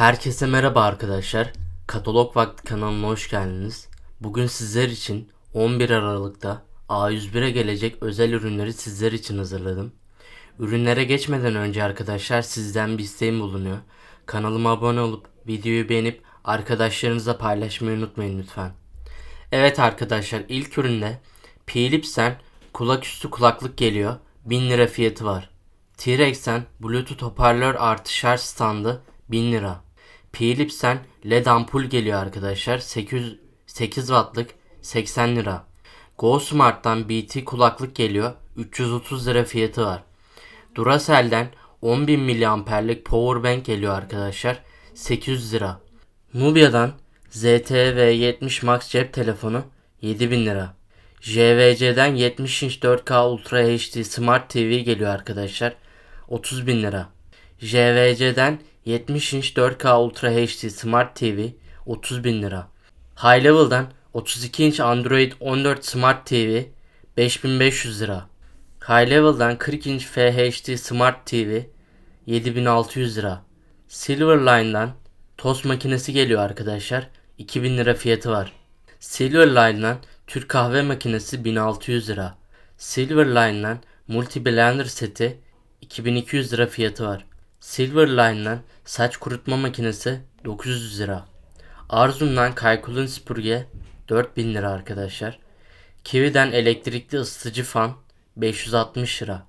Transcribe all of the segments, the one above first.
Herkese merhaba arkadaşlar. Katalog Vakti kanalına hoş geldiniz. Bugün sizler için 11 Aralık'ta A101'e gelecek özel ürünleri sizler için hazırladım. Ürünlere geçmeden önce arkadaşlar sizden bir isteğim bulunuyor. Kanalıma abone olup videoyu beğenip arkadaşlarınızla paylaşmayı unutmayın lütfen. Evet arkadaşlar ilk üründe Philips'ten kulaküstü kulaklık geliyor. 1000 lira fiyatı var. T-Rex'ten Bluetooth hoparlör artı şarj standı 1000 lira. Philips'ten LED ampul geliyor arkadaşlar. 800, 8 wattlık 80 lira. Go Smart'tan BT kulaklık geliyor. 330 lira fiyatı var. Duracell'den 10.000 mAh'lik powerbank geliyor arkadaşlar. 800 lira. Nubia'dan ZTV70 Max cep telefonu 7000 lira. JVC'den 70 inç 4K Ultra HD Smart TV geliyor arkadaşlar. 30 bin lira. JVC'den 70 inç 4K Ultra HD Smart TV 30 bin lira. High Level'dan 32 inç Android 14 Smart TV 5500 lira. High Level'dan 40 inç FHD Smart TV 7600 lira. Silverline'dan tost makinesi geliyor arkadaşlar. 2000 lira fiyatı var. Silverline'dan Türk kahve makinesi 1600 lira. Silverline'dan Multi Blender seti 2200 lira fiyatı var. Silverline'dan saç kurutma makinesi 900 lira. Arzum'dan Kaykulun süpürge 4000 lira arkadaşlar. Kiwi'den elektrikli ısıtıcı fan 560 lira.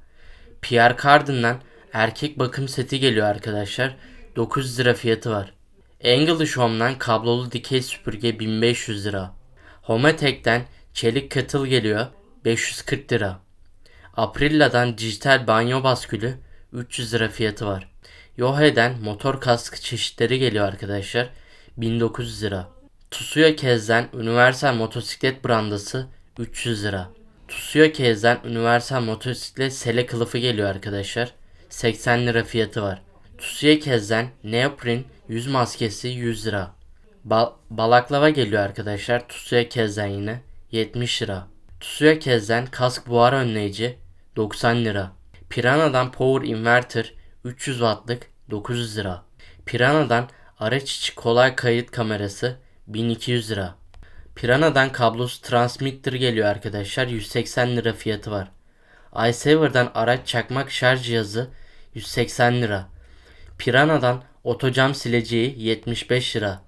Pierre Cardin'den erkek bakım seti geliyor arkadaşlar. 900 lira fiyatı var. English Home'dan kablolu dikey süpürge 1500 lira. Hometech'ten çelik kettle geliyor 540 lira. Aprilla'dan dijital banyo baskülü 300 lira fiyatı var. Yohe'den motor kaskı çeşitleri geliyor arkadaşlar 1900 lira. Tsuya Kez'den Universal motosiklet brandası 300 lira. Tsuya Kez'den Universal motosiklet sele kılıfı geliyor arkadaşlar 80 lira fiyatı var. Tsuya Kez'den Neoprin yüz maskesi 100 lira. Bal- balaklava geliyor arkadaşlar. Tsuya Kez'den yine 70 lira. Tsuya Kez'den kask buhar önleyici 90 lira. Piranha'dan Power Inverter 300 wattlık 900 lira. Piranha'dan araç içi kolay kayıt kamerası 1200 lira. Piranha'dan kablosuz transmitter geliyor arkadaşlar 180 lira fiyatı var. iSaver'dan araç çakmak şarj cihazı 180 lira. Piranha'dan otocam sileceği 75 lira.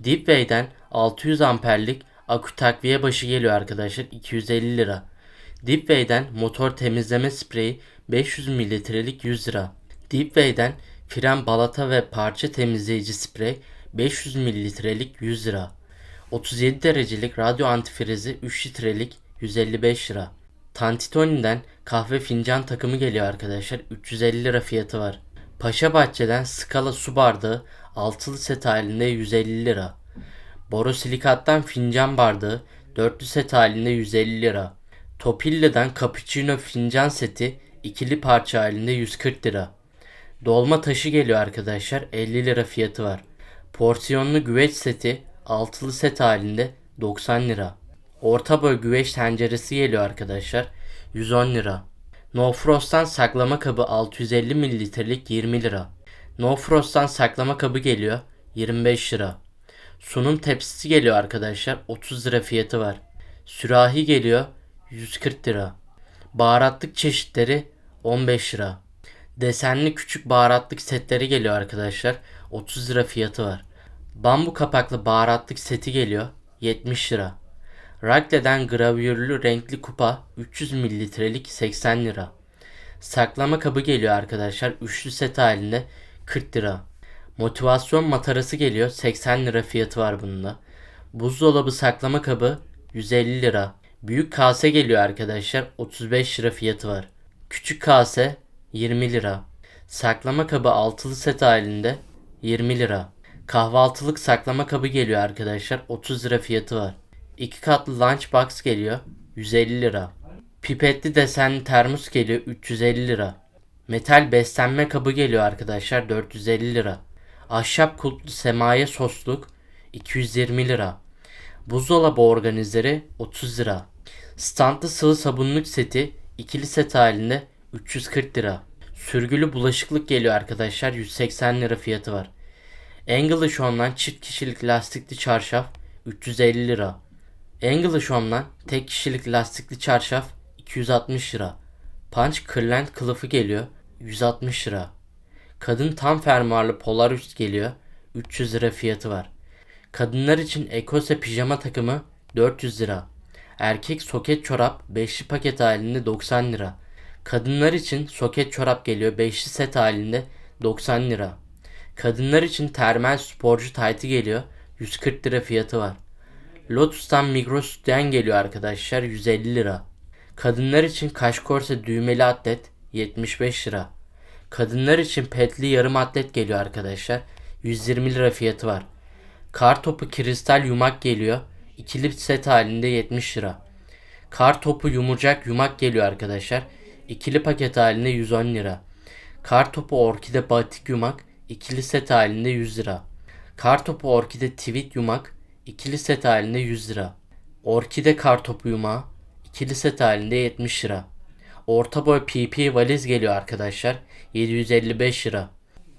Deepway'den 600 amperlik akü takviye başı geliyor arkadaşlar 250 lira. Deepway'den motor temizleme spreyi 500 mililitrelik 100 lira. Deepway'den fren balata ve parça temizleyici sprey 500 mililitrelik 100 lira. 37 derecelik radyo antifrizi 3 litrelik 155 lira. Tantitoni'den kahve fincan takımı geliyor arkadaşlar 350 lira fiyatı var. Paşa Bahçe'den skala su bardağı altılı set halinde 150 lira. Borosilikattan fincan bardağı dörtlü set halinde 150 lira. Topilla'dan cappuccino fincan seti ikili parça halinde 140 lira. Dolma taşı geliyor arkadaşlar 50 lira fiyatı var. Porsiyonlu güveç seti altılı set halinde 90 lira. Orta boy güveç tenceresi geliyor arkadaşlar 110 lira. No Frost'tan saklama kabı 650 mililitrelik 20 lira. No Frost'tan saklama kabı geliyor 25 lira. Sunum tepsisi geliyor arkadaşlar 30 lira fiyatı var. Sürahi geliyor 140 lira. Baharatlık çeşitleri 15 lira. Desenli küçük baharatlık setleri geliyor arkadaşlar 30 lira fiyatı var. Bambu kapaklı baharatlık seti geliyor 70 lira. Ragle'den gravürlü renkli kupa 300 mililitrelik 80 lira. Saklama kabı geliyor arkadaşlar üçlü set halinde 40 lira. Motivasyon matarası geliyor 80 lira fiyatı var bunda. Buzdolabı saklama kabı 150 lira. Büyük kase geliyor arkadaşlar 35 lira fiyatı var. Küçük kase 20 lira. Saklama kabı altılı set halinde 20 lira. Kahvaltılık saklama kabı geliyor arkadaşlar 30 lira fiyatı var. 2 katlı lunchbox geliyor 150 lira. Pipetli desenli termos geliyor 350 lira. Metal beslenme kabı geliyor arkadaşlar 450 lira. Ahşap kulplu semaye sosluk 220 lira. Buzdolabı organizeri 30 lira. Standlı sıvı sabunluk seti ikili set halinde 340 lira. Sürgülü bulaşıklık geliyor arkadaşlar 180 lira fiyatı var. English Home'dan çift kişilik lastikli çarşaf 350 lira. English Home'dan tek kişilik lastikli çarşaf 260 lira. Punch kırlent kılıfı geliyor 160 lira. Kadın tam fermuarlı polar üst geliyor 300 lira fiyatı var. Kadınlar için Ekose pijama takımı 400 lira. Erkek soket çorap 5'li paket halinde 90 lira. Kadınlar için soket çorap geliyor 5'li set halinde 90 lira. Kadınlar için termal sporcu taytı geliyor 140 lira fiyatı var. Lotus'tan Migros sütyen geliyor arkadaşlar 150 lira. Kadınlar için kaşkorse düğmeli atlet 75 lira. Kadınlar için petli yarım atlet geliyor arkadaşlar 120 lira fiyatı var. Kar topu kristal yumak geliyor. İkili set halinde 70 lira. Kar topu yumurcak yumak geliyor arkadaşlar. İkili paket halinde 110 lira. Kar topu orkide batik yumak ikili set halinde 100 lira. Kar topu orkide tweet yumak ikili set halinde 100 lira. Orkide kar topu yumağı ikili set halinde 70 lira. Orta boy PP valiz geliyor arkadaşlar 755 lira.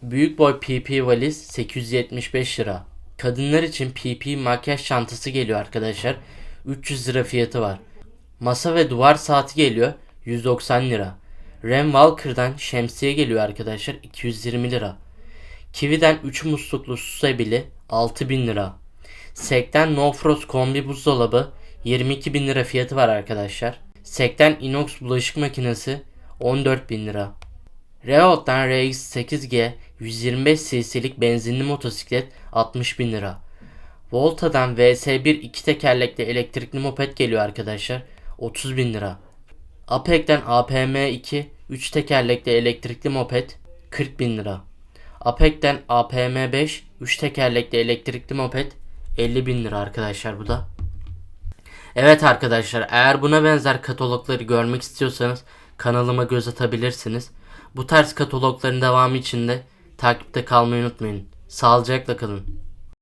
Büyük boy PP valiz 875 lira. Kadınlar için PP makyaj çantası geliyor arkadaşlar. 300 lira fiyatı var. Masa ve duvar saati geliyor 190 lira. Rem Walker'dan şemsiye geliyor arkadaşlar 220 lira. Kiwi'den 3 musluklu su sebili 6000 lira. Sekten No Frost kombi buzdolabı 22 bin lira fiyatı var arkadaşlar. Sekten inox bulaşık makinesi 14 bin lira. Renault'tan RX-8G 125 cc'lik benzinli motosiklet 60 bin lira. Volta'dan VS1 iki tekerlekli elektrikli moped geliyor arkadaşlar 30 bin lira. Apek'ten APM2 3 tekerlekli elektrikli moped 40 bin lira. Apek'ten APM5 3 tekerlekli elektrikli moped 50 bin lira arkadaşlar bu da. Evet arkadaşlar eğer buna benzer katalogları görmek istiyorsanız kanalıma göz atabilirsiniz. Bu tarz katalogların devamı için de takipte kalmayı unutmayın. Sağlıcakla kalın.